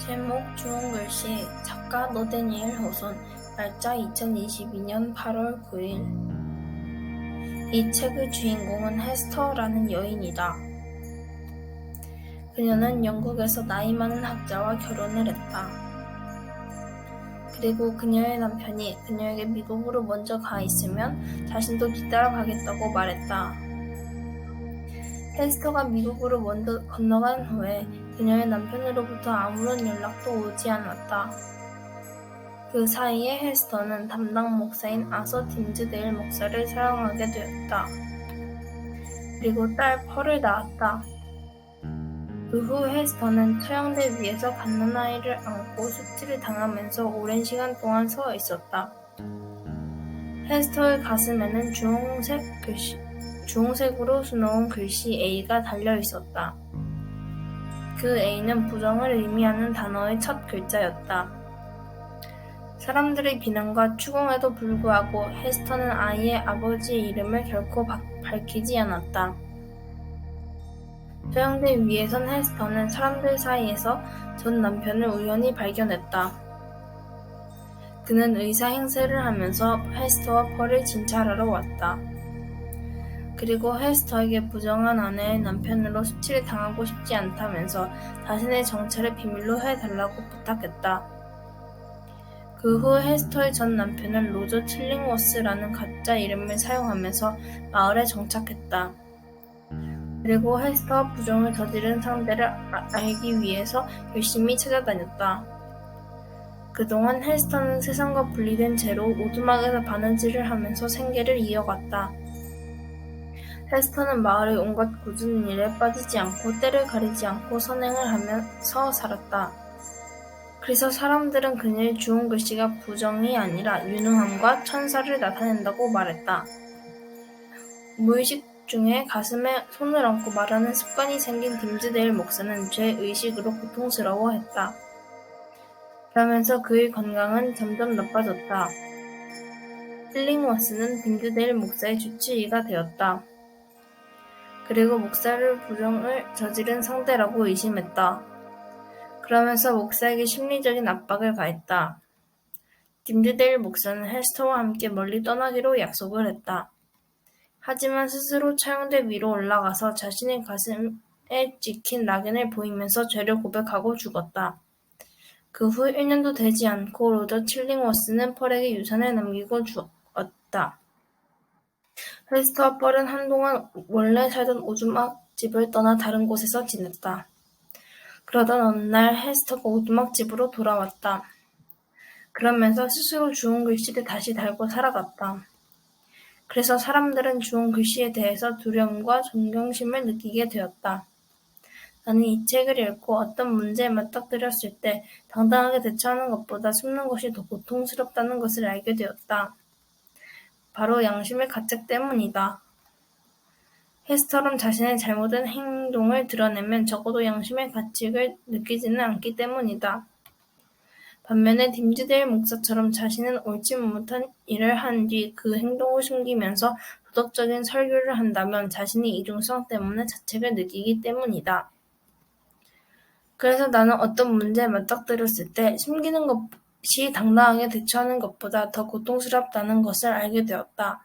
제목 좋은 글씨 작가 너데니엘 호손 날짜 2022년 8월 9일 이 책의 주인공은 헤스터라는 여인이다. 그녀는 영국에서 나이 많은 학자와 결혼을 했다. 그리고 그녀의 남편이 그녀에게 미국으로 먼저 가 있으면 자신도 뒤따라 가겠다고 말했다. 헤스터가 미국으로 먼저 건너간 후에 그녀의 남편으로부터 아무런 연락도 오지 않았다. 그 사이에 헤스터는 담당 목사인 아서 딤즈데일 목사를 사랑하게 되었다. 그리고 딸 펄을 낳았다. 그후 헤스터는 처형대 위에서 갓난 아이를 안고 숙지를 당하면서 오랜 시간 동안 서 있었다. 헤스터의 가슴에는 주홍색 글씨, 주홍색으로 수놓은 글씨 A가 달려 있었다. 그 A는 부정을 의미하는 단어의 첫 글자였다. 사람들의 비난과 추궁에도 불구하고 헤스터는 아이의 아버지의 이름을 결코 바- 밝히지 않았다. 소형대 위에선 헤스터는 사람들 사이에서 전 남편을 우연히 발견했다. 그는 의사 행세를 하면서 헤스터와 펄을 진찰하러 왔다. 그리고 헤스터에게 부정한 아내의 남편으로 수치를 당하고 싶지 않다면서 자신의 정체를 비밀로 해달라고 부탁했다. 그후 헤스터의 전 남편은 로저 칠링워스라는 가짜 이름을 사용하면서 마을에 정착했다. 그리고 헤스터와 부정을 저지른 상대를 아- 알기 위해서 열심히 찾아다녔다. 그동안 헤스터는 세상과 분리된 채로 오두막에서 바느질을 하면서 생계를 이어갔다. 헤스터는 마을의 온갖 굳은 일에 빠지지 않고 때를 가리지 않고 선행을 하면서 살았다. 그래서 사람들은 그녀의 주운 글씨가 부정이 아니라 유능함과 천사를 나타낸다고 말했다. 무의식 중에 가슴에 손을 얹고 말하는 습관이 생긴 딤즈데일 목사는 죄의식으로 고통스러워했다. 그러면서 그의 건강은 점점 나빠졌다. 힐링워스는 딤즈데일 목사의 주치의가 되었다. 그리고 목사를 부정을 저지른 상대라고 의심했다. 그러면서 목사에게 심리적인 압박을 가했다. 딤즈데일 목사는 헬스터와 함께 멀리 떠나기로 약속을 했다. 하지만 스스로 차용대 위로 올라가서 자신의 가슴에 찍힌 낙인을 보이면서 죄를 고백하고 죽었다. 그 후 1년도 되지 않고 로저 칠링워스는 펄에게 유산을 남기고 죽었다. 펄은 한동안 원래 살던 오두막 집을 떠나 다른 곳에서 지냈다. 그러던 어느 날 헬스터가 오두막 집으로 돌아왔다. 그러면서 스스로 주운 글씨를 다시 달고 살아갔다. 그래서 사람들은 주운 글씨에 대해서 두려움과 존경심을 느끼게 되었다. 나는 이 책을 읽고 어떤 문제에 맞닥뜨렸을 때 당당하게 대처하는 것보다 숨는 것이 더 고통스럽다는 것을 알게 되었다. 바로 양심의 가책 때문이다. 헤스터럼 자신의 잘못된 행동을 드러내면 적어도 양심의 가책을 느끼지는 않기 때문이다. 반면에 딤즈데일 목사처럼 자신은 옳지 못한 일을 한 뒤 그 행동을 숨기면서 도덕적인 설교를 한다면 자신의 이중성 때문에 자책을 느끼기 때문이다. 그래서 나는 어떤 문제에 맞닥뜨렸을 때 숨기는 것 이 당당하게 대처하는 것보다 더 고통스럽다는 것을 알게 되었다.